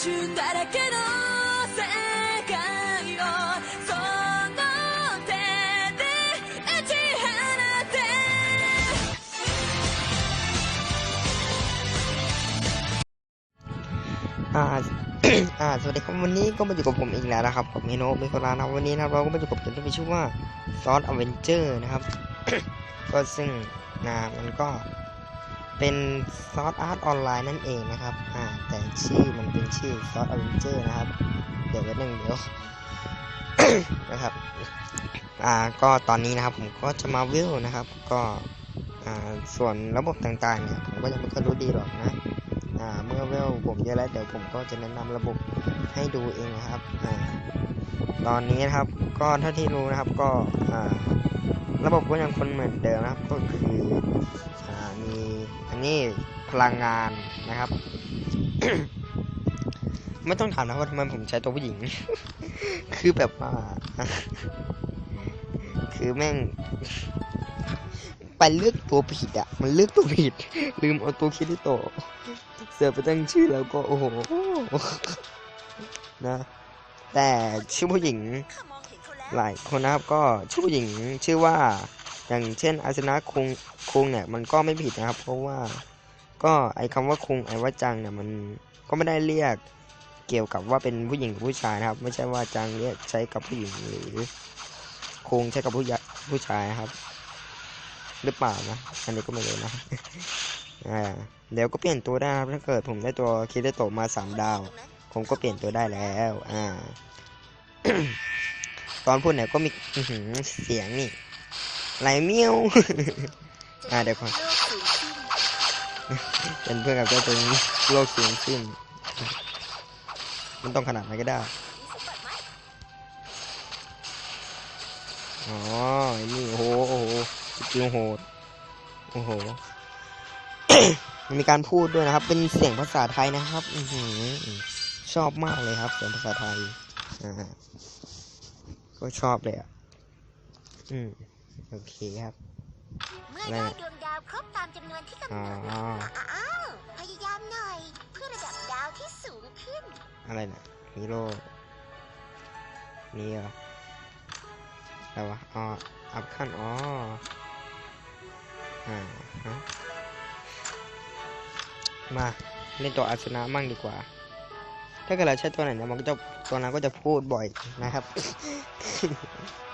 中だらけの世界をその手で打ち放て อ่า อ่า สวัสดีครับวันนี้ก็มาอยู่กับผมอีกแล้วนะครับกับเมโนมิโคลานะวันนี้นะครับเราก็มาอยู่กับเกมที่มีชื่อว่าซอสอเวนเจอร์นะครับ ก็ซึ่งนะมันก็ เป็นซอสอาร์ตออนไลน์นั่นเองนะครับ อ่า แต่ชื่อมันเป็นชื่อซอสอเวนเจอร์นะครับ เดี๋ยวแป๊บนึงเดี๋ยวนะครับ อ่า ก็ตอนนี้นะครับผมก็จะมาวิวนะครับ ก็ อ่า ส่วนระบบต่างๆเนี่ยผมก็ยังไม่ค่อยรู้ดีหรอกนะ อ่า เมื่อเวผมเยอะแล้วเดี๋ยวผมก็จะแนะนำระบบให้ดูเองนะครับ อ่า ตอนนี้นะครับ ก็เท่าที่รู้นะครับ ก็ อ่า ระบบก็ยังคงเหมือนเดิมนะครับ ก็คือ นนี้พลังงานนะครับ ไม่ต้องถามนะว่าทำไมผมใช้ตัวผู้หญิง คือแบบว่า คือแม่ง ไปเลือกตัวผิดอะมันเลือกตัวผิด ลืมเอาตัวคิริโตเสือไปตั้งชื่อแล้วก็ โอ้โหนะ แต่ชื่อผู้หญิงหลายคนนะครับก็ชื่อผู้หญิงชื่อว่า อย่างเช่นอาสนะคุงคุงเนี่ยมันก็ไม่ผิดนะครับ เพราะว่าก็ไอคำว่าคุงไอว่าจังเนี่ยมันก็ไม่ได้เรียกเกี่ยวกับว่าเป็นผู้หญิงผู้ชายนะครับ ไม่ใช่ว่าจังเรียกใช้กับผู้หญิงหรือคุงใช้กับผู้ผู้ชายครับ หรือเปล่านะอันนี้ก็ไม่รู้นะอ่าเดี๋ยวก็เปลี่ยนตัวได้ครับถ้าเกิดผมได้ตัวคิดได้โตมาสามดาว ผมก็เปลี่ยนตัวได้แล้วอ่าตอนพูดเนี่ยก็มีเสียงนี่ ไหลเมียวอ่าเดี๋ยวก่อนเป็นเพื่อนกับเจ้าตัวนี้โลกเสียงขึ้น มันต้องขนาดไหนก็ได้ อ๋อไอ้นี่โอ้โหโอ้โหสกิลโหดโอ้โห มีการพูดด้วยนะครับ เป็นเสียงภาษาไทยนะครับอือหือชอบมากเลยครับ เสียงภาษาไทยอ่าก็ชอบเลยอะ อืม โอเคครับ เมื่อได้ดวงดาวครบตามจำนวนที่กำหนดอ๋อ อ้าวพยายามหน่อย เพื่อระดับดาวที่สูงขึ้น อะไรนะฮีโร่นี่เหรออะไรวะอ๋ออัพขั้นอ๋ออ่าฮะมาเล่นตัวอาสนะมั่งดีกว่า ถ้าเกิดเราใช้ตัวไหนเนี่ยมันก็จะตัวนั้นก็จะพูดบ่อยนะครับอ่า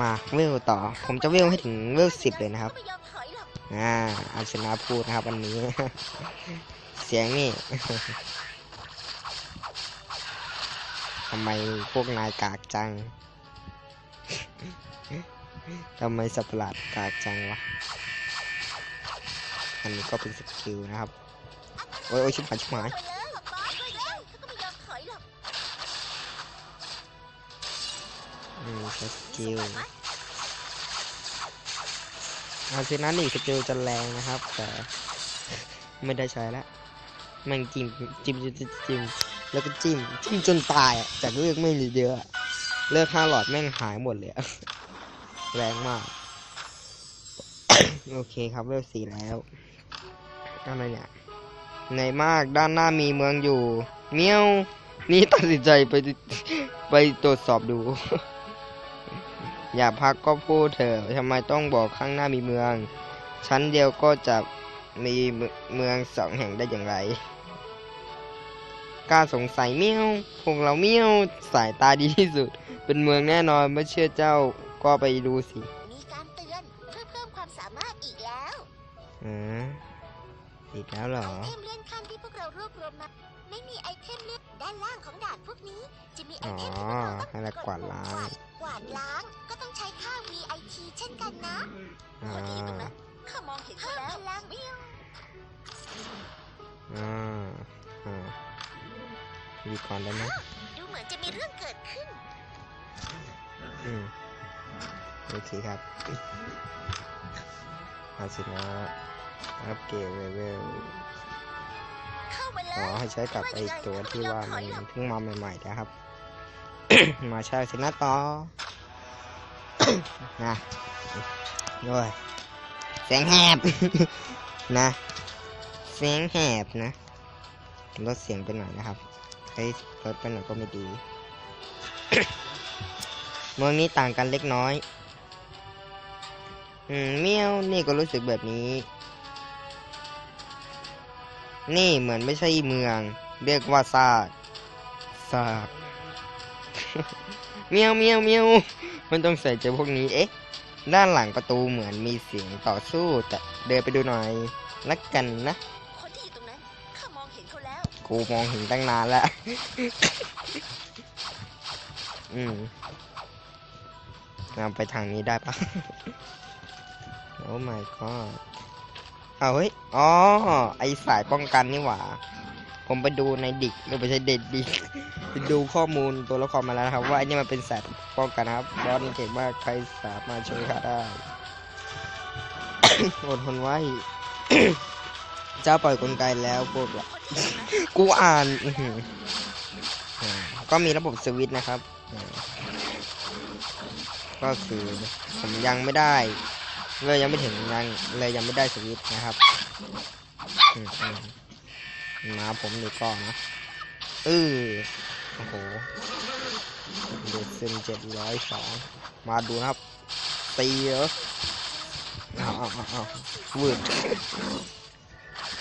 มาเวลต่อ ผมจะเวลให้ถึงเวลสิบเลยนะครับ อ่าอาชนะพูดนะครับวันนี้ เสียงนี่ทำไมพวกนายกากจัง ทำไมสัตว์ประหลาดกากจังวะ อันนี้ก็เป็นสกิลนะครับ โอ้ยโอ้ยชิบหายชิบหาย อืมใช้สกิลอาชนะนี่สกิลจะแรงนะครับ แต่ไม่ได้ใช้แล้วแม่งจิ้มจิ้มจิ้มจิ้มจิ้มแล้วก็จิ้มจิ้มจนตายอะจากเลือกไม่มีเยอะอะเลือกห้าหลอดแม่งหายหมดเลยอะแรงมาก โอเคครับเวลสี่แล้วอะไรเนี่ยในมากด้านหน้ามีเมืองอยู่ เมียว นี่ตัดสินใจไปไปตรวจสอบดู อย่าพักก็พูดเถอะทำไมต้องบอกข้างหน้ามีเมือง ชั้นเดียวก็จะมีเมืองสองแห่งได้อย่างไรกล้าสงสัยเมี้ยวพวกเราเมี้ยวสายตาดีที่สุด เป็นเมืองแน่นอนไม่เชื่อเจ้าก็ไปดูสิ มีการเตือนเพื่อเพิ่มความสามารถอีกแล้ว อืม อีกแล้วเหรอไอเทมเลื่อนขั้นที่พวกเรารวบรวมมาไม่มีไอเทมเลื่อนด้านล่างของดาบพวกนี้ จะมีไอเทมที่พวกเราต้องให้เรากวาดล้างกวาดล้างก็ต้องใช้ค่า VIT เช่นกันนะอ่าข้ามองเห็นเขาแล้วพลังเมียวอ่าอ่าดีก่อนได้ไหมดูเหมือนจะมีเรื่องเกิดขึ้นอืมโอเคครับเอาสินะ อัปเกรดเลเวลเข้ามาเลขอยให้ใช้กับไอตัวที่ว่ามันเพิ่งมาใหม่ๆนะครับ มาใช้สินะต่อ นะด้วยแสงแหบ นะ เสียงแหบนะลดเสียงไปหน่อยนะครับเฮ้ยลดไปหน่อยก็ไม่ดีเมืองนี้ต่างกันเล็กน้อย อืมเมียวนี่ก็รู้สึกแบบนี้ นี่เหมือนไม่ใช่เมือง เรียกว่าซากซากเมียวเมียวเมียวมันต้องใส่ใจพวกนี้ เอ๊ะ ด้านหลังประตูเหมือนมีเสียงต่อสู้แต่เดินไปดูหน่อยละกันนะ คนที่อยู่ตรงนั้นข้ามองเห็นเขาแล้ว กูมองเห็นตั้งนานแล้ว อืมเอาไปทางนี้ได้ปะโอ้ my god เอาเฮ้ย อ๋อ ไอสายป้องกันนี่หว่า ผมไปดูในดิกหรือไม่ใช่เด็ดดิกดูข้อมูลตัวละครมาแล้วนะครับ ว่าไอันนี้มันเป็นสายป้องกันนะครับบอสนี่เก่งมากใครสามารถช่วยข้าได้อดทนไว้ เจ้าปล่อยกลไกแล้วพวกราคนที่อยู่ตรงนั้นกูอ่าน ก็มีระบบสวิตช์นะครับ ก็คือผมยังไม่ได้ เลยยังไม่ถึงยังเลยยังไม่ได้สวิตช์นะครับมอืมมาผมดีก่อนนะเออโอ้โหเด็ดเซนเจ็ดร้อยสองมาดูนะครับตีเหรอเอาเอาเอาเอาวืด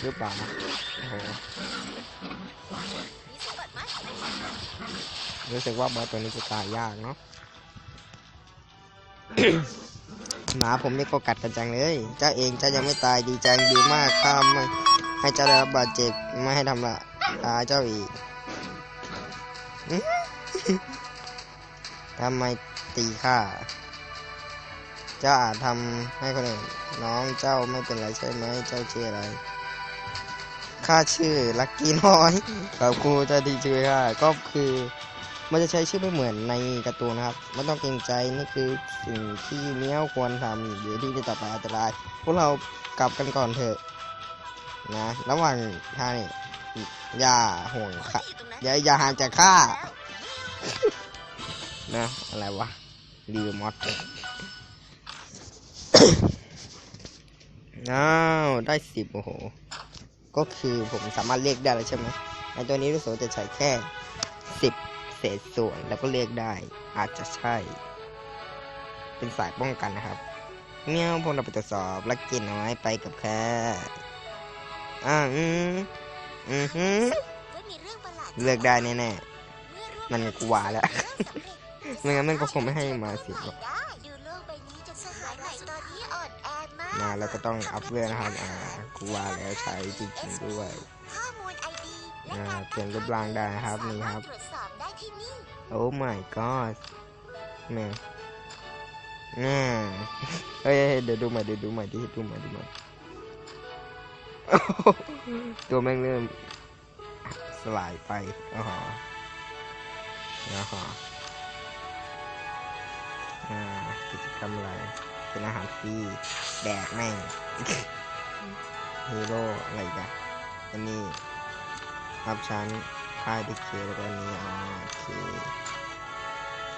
หรือเปล่านะโอ้โหรู้สึกว่าบอสตัวนี้จะตายยากเนาะ หมาผมนี่ก็กัดกันจังเลย เจ้าเองเจ้ายังไม่ตายดีจังดีมากข้ามไม่ให้เจ้าได้รับบาดเจ็บไม่ให้ทำละตาเจ้าอีกทำไมตีข้า เจ้าอาจทำให้คนอื่นน้องเจ้าไม่เป็นไรใช่ไหมเจ้าชื่ออะไรข้าชื่อลักกี้น้อยขอบครูเจ้าที่ช่วยข้าก็คือ มันจะใช้ชื่อไม่เหมือนในการ์ตูนนะครับไม่ต้องเกรงใจนี่คือสิ่งที่เมียวควรทำอยู่ที่จะต่อไปอันตรายพวกเรากลับกันก่อนเถอะนะ ระหว่างทางนี่อย่าห่วงค่ะอย่าอย่าห่างจากข้านะอะไรวะรีวมอดอ้าวได้สิบโอ้โห ก็คือผมสามารถเรียกได้แล้วใช่ไหมในตัวนี้รู้สึกจะใช้แค่สิบ ษส่วนแล้วก็เรียกได้ อาจจะใช่ เป็นสายป้องกันนะครับเมี่ยวพวกเราไปตรวจสอบลักกินน้อยไปกับแค่อ่าอืมอือหือว่ามีเรื่องประหลาดเลือกได้แน่เมื่อร่วมันกว่าแล้วเริ่มสำเร็จๆไม่งั้นมันก็คงไม่ให้มาสิบหรอกได้ดูโลกใบนี้จะสหายใหม่ตอนนี้อ่อนแอมากนะแล้วก็ต้องอัพเวลนะครับอ่ากูว่าแล้วใช้จริงๆด้วยข้อมูลไอดีและอ่าการเปลี่ยนรูปร่างได้นะครับนี่ครับ ที่นี่ โอ้ my god แม่แน่เฮ้ยเดี๋ยวดูใหม่เดี๋ยวดูใหม่ดิดูใหม่ดูใหม่ตัวแม่งเริ่มสลายไปอ๋อฮะอ๋อฮะกิจกรรมอะไรเป็นอาหารฟรีแดกแม่งฮีโร่อะไรกันอันนี้รับชั้น ค่ายดิเคแล้วก็อันนี้อ๋อโอเค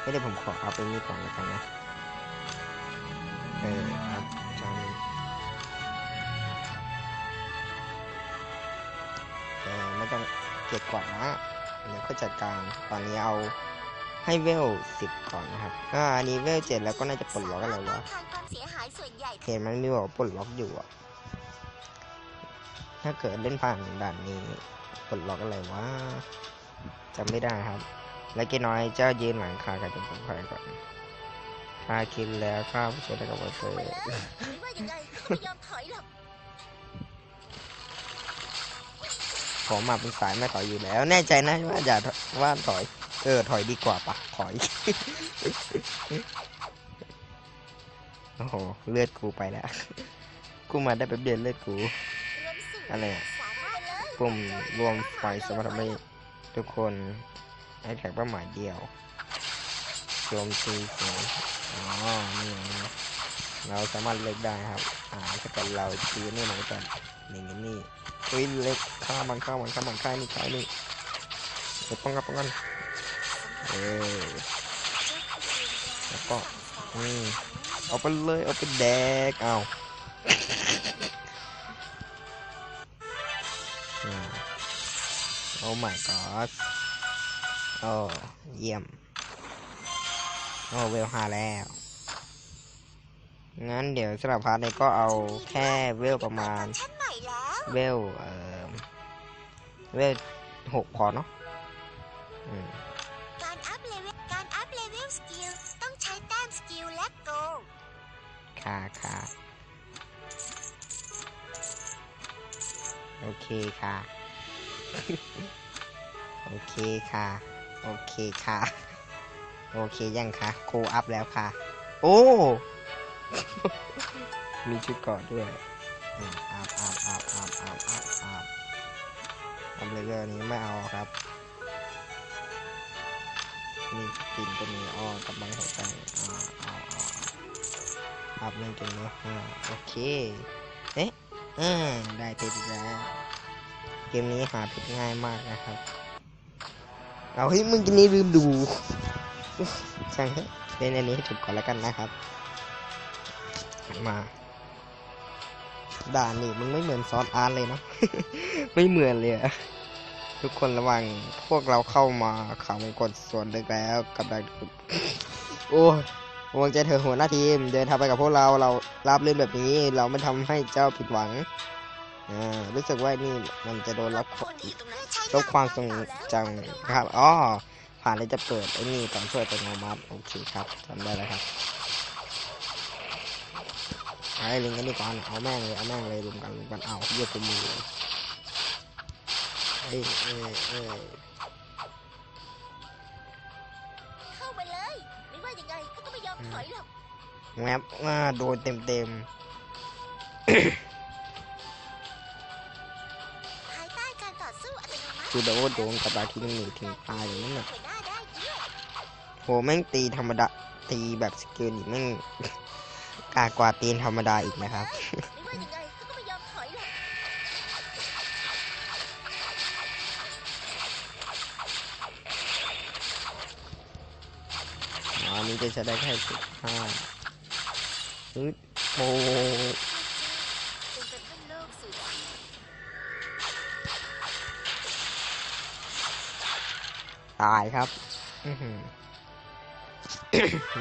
ไม่ได้ผมขอเอาไปนี่ก่อนแล้วกันนะเออครับชั้นแต่ไม่ต้องเก็บก่อนนะเดี๋ยวก็จัดการตอนนี้เอาให้เวลสิบก่อนนะครับ อ่าอันนี้เวลเจ็ดแล้วก็น่าจะปลดล็อกอะไรวะสามารถต้านทานควเห็นมันมีบอกปลดล็อกอยู่อะ ถ้าเกิดเล่นผ่านด่านนี้ปลดล็อกอะไรวะจำไม่ได้ครับ แล้วเกน้อยเจ้ายืนหลังคากันจนผมไปก่อนข้าคิดแล้วข้าผู้ช่วยกับว่าเธอไม่ว่ายังไงก็ไม่ยอมถอยหรอกผมมาเป็นสายไม่ถอยอยู่แล้ว แน่ใจนะว่าอย่าว่าถอย เออถอยดีกว่าปะถอยโอ้โห เลือดกูไปแล้ว กูมาได้แป๊บเดียวเลือดกู อะไรอะสามารถเลยกลุ่มรวมไฟสามารถทำให้ทุกคนให้แท็กเป้าหมายเดียวรวมทีเสียงอ๋อนี่นะเราสามารถเลือกได้ครับ อ่าถ้าเกิดเราชี้นี่มันก็จะนี่นี่นี่เฮ้ยเล็กข้ามันข้ามันข้ามันข้านี่ข้านี่เดี๋ยวป้องกันป้องกันเออแล้วก็อืมเอาไปเลยเอาไปแดกเอา โอ้ my god โอ้เยี่ยม โอ้เวลห้าแล้ว งั้นเดี๋ยวสำหรับพาร์ทนี้ก็เอาแค่เวลประมาณฟังก์ชันใหม่แล้วเวลเอ่อเวลหกพอเนาะอืมการอัพเลเวลการอัพเลเวลสกิลต้องใช้แต้มสกิลและโกลค่ะค่ะโอเคค่ะ โอเคค่ะ โอเคค่ะ โอเคยังค่ะโคอัพแล้วค่ะ โอ้ มีชุดเกาะด้วยอัพอัพอัพอัพอัพอัพอัพอัพเลยเรื่องนี้ไม่เอาครับ มีกินก็มีอ้อกำลังหัวใจอ่าเอาเอาเอาอัพเล่นเกมนี้โอเค เอ๊ะอ่าได้เพชรอีกแล้ว เกมนี้หาเพชรง่ายมากนะครับ เอาเฮ้ยมึงกินนี้ลืมดูช่างเถอะเล่นอันนี้ให้จบก่อนแล้วกันนะครับ มาด่านนี่มึงไม่เหมือนซอสอาร์เลยเนาะไม่เหมือนเลยอะทุกคนระวังพวกเราเข้ามาเขาวงกดส่วนลึกแล้วกับดักโอ้ยหวงใจเธอหัวหน้าทีม เดินทางไปกับพวกเราเรารับเรื่องแบบนี้ เราไม่ทำให้เจ้าผิดหวัง อ่ารู้สึกว่านี่มันจะโดนรับคนที่ตรงนั้นใช้ลบความทรงจำครับอ๋อผ่านแล้วจะเปิดไอ้นี่ตอนช่วยอัตโนมัติโอเคครับจำได้แล้วครับเอาไอ้ลิงกันดีกว่าเอาแม่งเลยเอาแม่งเลยรวมกันรวมกันเอาเยี่ยตัวมือเอ้ยเอ้ยเอ้ยเข้ามาเลยไม่ว่ายังไงเขาก็ไม่ยอมถอยหรอกแงบอ่าโดนเต็มเต็ม คือแบบว่าโดนกับดาที่มันหนีถึงตายอย่างนั้นน่ะหัวหน้าได้ด้วยโหแม่งตีธรรมดาตีแบบสกิลนี่แม่งกากว่าตีนธรรมดาอีกนะครับไม่ว่ายังไม่ยอมถอยหรอกอ๋ออันนี้จะใช้ได้แค่สิบห้าโอ้ ตายครับ อื้อหือ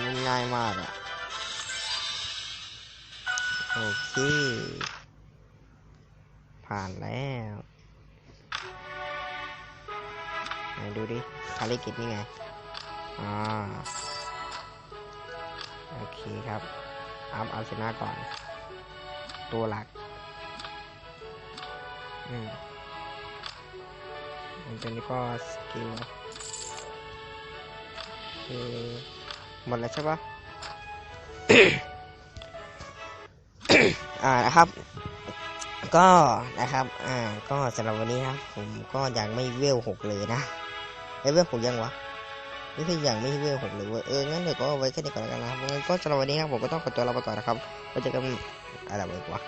มันง่ายมากอะโอเค ผ่านแล้วไหนดูดิภารกิจนี่ไง อ่า โอเคครับ อัพเอาชนะก่อน ตัวหลัก อืมอันตัวนี้ก็สกิลคือ หมดแล้วใช่ปะอ่านะครับ ก็นะครับ อ่า ก็สำหรับวันนี้นะครับผมก็ยังไม่เวลหกเลยนะเอ้ยเวลหกยังวะนี่คือยังไม่เวลหกเลยเว้ยเอองั้นเดี๋ยวก็เอาไว้แค่นี้ก่อนแล้วกันนะครับงั้นก็สำหรับวันนี้ครับผมก็ต้องขอตัวลาไปก่อนนะครับไว้เจอกันอะไรไว้วะ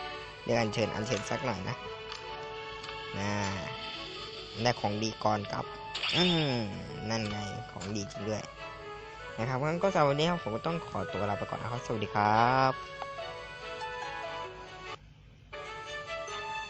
เดี๋ยวอันเชิญอันเชิญสักหน่อยนะอ่าได้ของดีก่อนกับ อืมนั่นไงของดีจริงด้วย นะครับงั้นก็สำหรับวันนี้ผมก็ต้องขอตัวลาไปก่อนนะครับสวัสดีครับ